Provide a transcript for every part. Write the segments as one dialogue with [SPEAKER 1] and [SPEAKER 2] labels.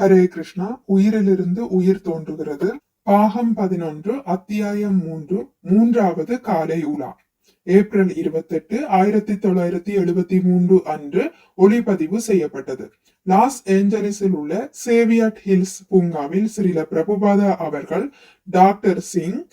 [SPEAKER 1] ஹரே கிருஷ்ணா உயிரிலிருந்து உயிர் தோன்றுகிறது. பாகம் பதினொன்று அத்தியாயம் மூன்று மூன்றாவது காலை உலா. ஏப்ரல் இருபத்தெட்டு ஆயிரத்தி தொள்ளாயிரத்தி எழுபத்தி மூன்று அன்று ஒளிப்பதிவு செய்யப்பட்டது. லாஸ் ஏஞ்சலிஸில் உள்ள சேவியட் ஹில்ஸ் பூங்காவில் ஸ்ரீல பிரபுபாதா அவர்கள் டாக்டர் சிங்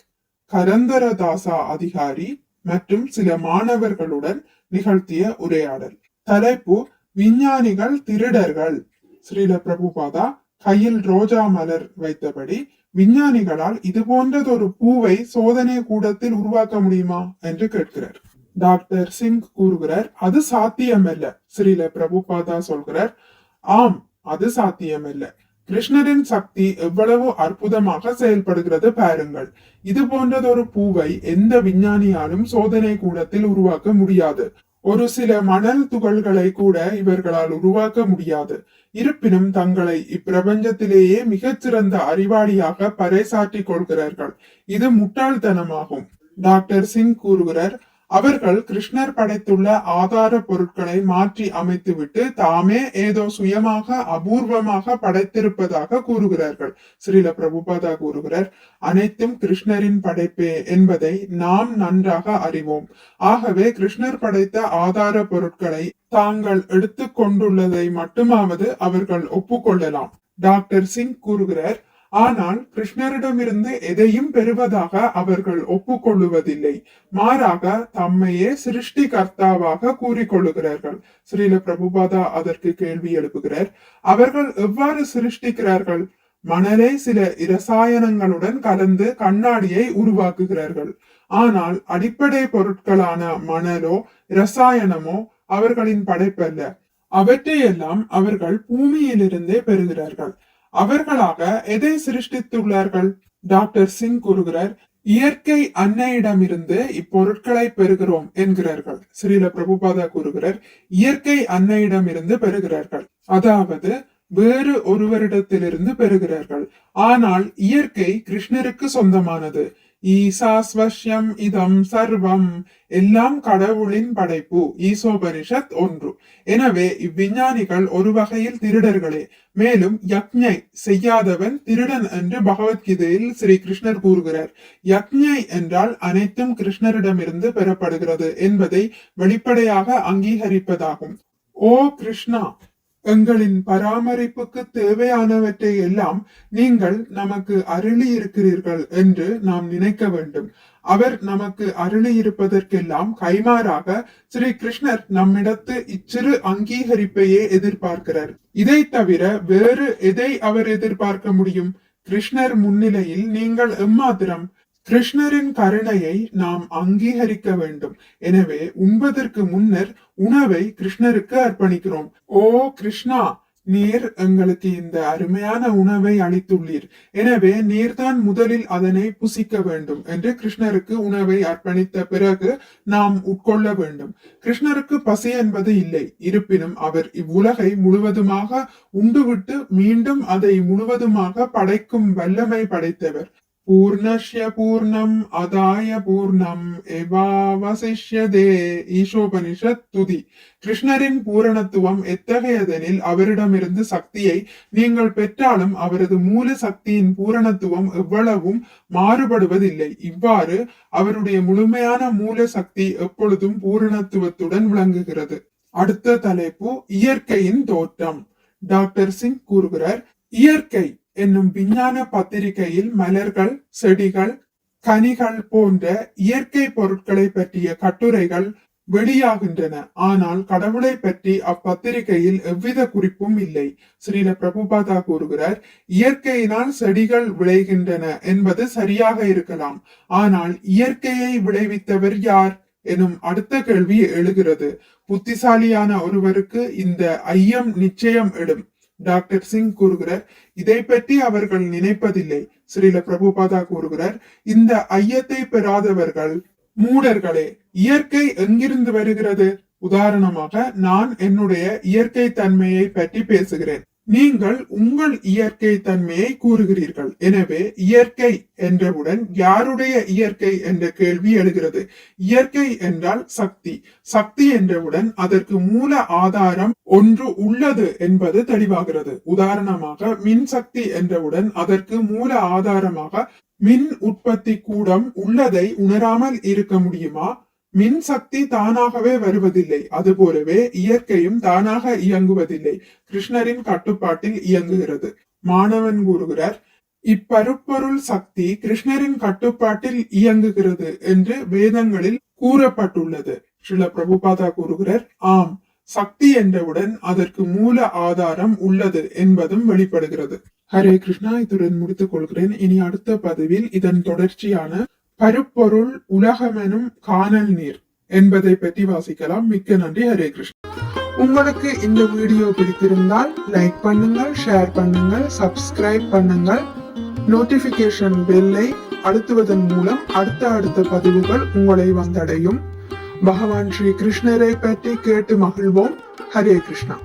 [SPEAKER 1] கரந்தரதாசா அதிகாரி மற்றும் சில மாணவர்களுடன் நிகழ்த்திய உரையாடல். தலைப்பு விஞ்ஞானிகள் திருடர்கள். ஸ்ரீல பிரபுபாதா கையில் ரோஜா மலர் வைத்தபடி விஞ்ஞானிகளால் இது போன்றதொரு பூவை சோதனை கூடத்தில் உருவாக்க முடியுமா என்று கேட்கிறார். டாக்டர் சிங் கூறுகிறார் அது சாத்தியமல்ல ஸ்ரீல பிரபுபாதா சொல்கிறார். ஆம் அது சாத்தியமல்ல. கிருஷ்ணரின் சக்தி எவ்வளவு அற்புதமாக செயல்படுகிறது பாருங்கள். இது போன்றதொரு பூவை எந்த விஞ்ஞானியாலும் சோதனை கூடத்தில் உருவாக்க முடியாது. ஒரு சில மணல் துகள்களை கூட இவர்களால் உருவாக்க முடியாது. இருப்பினும் தங்களை இப்பிரபஞ்சத்திலேயே மிகச்சிறந்த அறிவாளியாக பறைசாற்றிக் கொள்கிறார்கள். இது முட்டாள்தனமாகும். டாக்டர் சிங் கூறுகிறார் அவர்கள் கிருஷ்ணர் படைத்துள்ள ஆதார பொருட்களை மாற்றி அமைத்துவிட்டு தாமே ஏதோ சுயமாக அபூர்வமாக படைத்திருப்பதாக கூறுகிறார்கள். ஸ்ரீல பிரபுபாதா கூறுகிறார் அனைத்தும் கிருஷ்ணரின் படைப்பே என்பதை நாம் நன்றாக அறிவோம். ஆகவே கிருஷ்ணர் படைத்த ஆதார பொருட்களை தாங்கள் எடுத்துக்கொண்டுள்ளதை மட்டுமாவது அவர்கள் ஒப்புக்கொள்ளலாம். டாக்டர் சிங் கூறுகிறார் ஆனால் கிருஷ்ணரிடமிருந்து எதையும் பெறுவதாக அவர்கள் ஒப்புக்கொள்ளுவதில்லை. மாறாக தம்மையே சிருஷ்டி கர்த்தாவாக கூறிக்கொள்ளுகிறார்கள். ஸ்ரீல பிரபுபாதா அதற்கு கேள்வி எழுப்புகிறார். அவர்கள் எவ்வாறு சிருஷ்டிக்கிறார்கள்? மணலை சில இரசாயனங்களுடன் கலந்து கண்ணாடியை உருவாக்குகிறார்கள். ஆனால் அடிப்படை பொருட்களான மணலோ இரசாயனமோ அவர்களின் படைப்பல்ல. அவற்றையெல்லாம் அவர்கள் பூமியிலிருந்தே பெறுகிறார்கள். அவர்களாக எதை சிருஷ்டித்துள்ளார்கள்? டாக்டர் சிங் கூறுகிறார் இயற்கை அன்னையிடமிருந்து இப்பொருட்களை பெறுகிறோம் என்கிறார்கள். ஸ்ரீல பிரபுபாதா கூறுகிறார் இயற்கை அன்னையிடமிருந்து பெறுகிறார்கள். அதாவது வேறு ஒருவரிடத்திலிருந்து பெறுகிறார்கள். ஆனால் இயற்கை கிருஷ்ணருக்கு சொந்தமானது. ஈசாஸ்வஷ்யம் இதம் சர்வம். எல்லாம் கடவுளின் படைப்பு. ஈசோபனிஷத் ஒன்று. எனவே இவ்விஞ்ஞானிகள் ஒரு வகையில் திருடர்களே. மேலும் யக்ஞை செய்யாதவன் திருடன் என்று பகவத்கீதையில் ஸ்ரீ கிருஷ்ணர் கூறுகிறார். யக்ஞை என்றால் அனைத்தும் கிருஷ்ணரிடமிருந்து பெறப்படுகிறது என்பதை வெளிப்படையாக அங்கீகரிப்பதாகும். ஓ கிருஷ்ணா! எங்களின் பராமரிப்புக்கு தேவையானவற்றை எல்லாம் நீங்கள் நமக்கு அருளி இருக்கிறீர்கள் என்று நாம் நினைக்க வேண்டும். அவர் நமக்கு அருளி இருப்பதற்கெல்லாம் கைமாறாக ஸ்ரீ கிருஷ்ணர் நம்மிடத்து இச்சிறு அங்கீகரிப்பையே எதிர்பார்க்கிறார். இதை தவிர வேறு எதை அவர் எதிர்பார்க்க முடியும்? கிருஷ்ணர் முன்னிலையில் நீங்கள் எம்மாத்திரம் கிருஷ்ணரின் கருணையை நாம் அங்கீகரிக்க வேண்டும். எனவே உண்பதற்கு முன்னர் உணவை கிருஷ்ணருக்கு அர்ப்பணிக்கிறோம். ஓ கிருஷ்ணா நீர் எங்களுக்கு இந்த அருமையான உணவை அளித்துள்ளீர். எனவே நீர்தான் முதலில் அதனை புசிக்க வேண்டும் என்று கிருஷ்ணருக்கு உணவை அர்ப்பணித்த பிறகு நாம் உட்கொள்ள வேண்டும். கிருஷ்ணருக்கு பசி என்பது இல்லை. இருப்பினும் அவர் இவ்வுலகை முழுவதுமாக உண்டுவிட்டு மீண்டும் அதை முழுவதுமாக படைக்கும் வல்லமை படைத்தவர். பூர்ணஷ்ய பூர்ணம் அதாய பூர்ணம் எவாவசிஷ்யதே ஈஷோபனிஷத் துதி கிருஷ்ணரின் பூரணத்துவம் எத்தகையதெனில் அவரிடமிருந்து சக்தியை நீங்கள் பெற்றாலும் அவரது மூல சக்தியின் பூரணத்துவம் எவ்வளவும் மாறுபடுவதில்லை. இவ்வாறு அவருடைய முழுமையான மூல சக்தி எப்பொழுதும் பூரணத்துவத்துடன் விளங்குகிறது. அடுத்த தலைப்பு இயற்கையின் தோற்றம். டாக்டர் சிங் கூறுகிறார் இயற்கை என்னும் விஞ்ஞான பத்திரிகையில் மலர்கள் செடிகள் கனிகள் போன்ற இயற்கை பொருட்களை பற்றிய கட்டுரைகள் வெளியாகின்றன. ஆனால் கடவுளை பற்றி அப்பத்திரிகையில் எவ்வித குறிப்பும் இல்லை. ஸ்ரீல பிரபுபாதா கூறுகிறார் இயற்கையினால் செடிகள் விளைகின்றன என்பது சரியாக இருக்கலாம். ஆனால் இயற்கையை விளைவித்தவர் யார்? எனும் அடுத்த கேள்வி எழுகிறது. புத்திசாலியான ஒருவருக்கு இந்த ஐயம் நிச்சயம் எழும். டாக்டர் சிங் கூறுகிறார் இதை பற்றி அவர்கள் நினைப்பதில்லை. ஸ்ரீல பிரபுபாதா கூறுகிறார் இந்த ஐயத்தை பெறாதவர்கள் மூடர்களே இயற்கை எங்கிருந்து வருகிறது? உதாரணமாக நான் என்னுடைய இயற்கை தன்மையை பற்றி பேசுகிறேன். நீங்கள் உங்கள் இயற்கை தன்மையை கூறுகிறீர்கள். எனவே இயற்கை என்றவுடன் யாருடைய இயற்கை என்ற கேள்வி எழுகிறது? இயற்கை என்றால் சக்தி. சக்தி என்றவுடன் அதற்கு மூல ஆதாரம் ஒன்று உள்ளது என்பது தெளிவாகிறது. உதாரணமாக மின்சக்தி என்றவுடன் அதற்கு மூல ஆதாரமாக மின் உற்பத்தி கூடம் உள்ளதை உணராமல் இருக்க முடியுமா? மின்சக்தி தானாகவே வருவதில்லை. அதுபோலவே இயற்கையும் தானாக இயங்குவதில்லை. கிருஷ்ணரின் கட்டுப்பாட்டில் இயங்குகிறது. மாணவன் கூறுகிறார் இப்பருப்பொருள் சக்தி கிருஷ்ணரின் கட்டுப்பாட்டில் இயங்குகிறது என்று வேதங்களில் கூறப்பட்டுள்ளது. ஸ்ரீல பிரபுபாதா கூறுகிறார் ஆம் சக்தி என்றவுடன் அதற்கு மூல ஆதாரம் உள்ளது என்பதும் வெளிப்படுகிறது. ஹரே கிருஷ்ணா இத்துடன் முடித்துக் கொள்கிறேன். இனி அடுத்த பதிவில் இதன் தொடர்ச்சியான பருப்பொருள் உலகமெனும் காணல் நீர் என்பதை பற்றி வாசிக்கலாம். மிக்க நன்றி. ஹரே கிருஷ்ணா. உங்களுக்கு இந்த வீடியோ பிடித்திருந்தால் லைக் பண்ணுங்கள் ஷேர் பண்ணுங்கள் சப்ஸ்கிரைப் பண்ணுங்கள். நோட்டிபிகேஷன் பெல்லை அழுத்துவதன் மூலம் அடுத்த அடுத்த பதிவுகள் உங்களை வந்தடையும். பகவான் ஸ்ரீ கிருஷ்ணரை பற்றி கேட்டு மகிழ்வோம். ஹரே கிருஷ்ணா.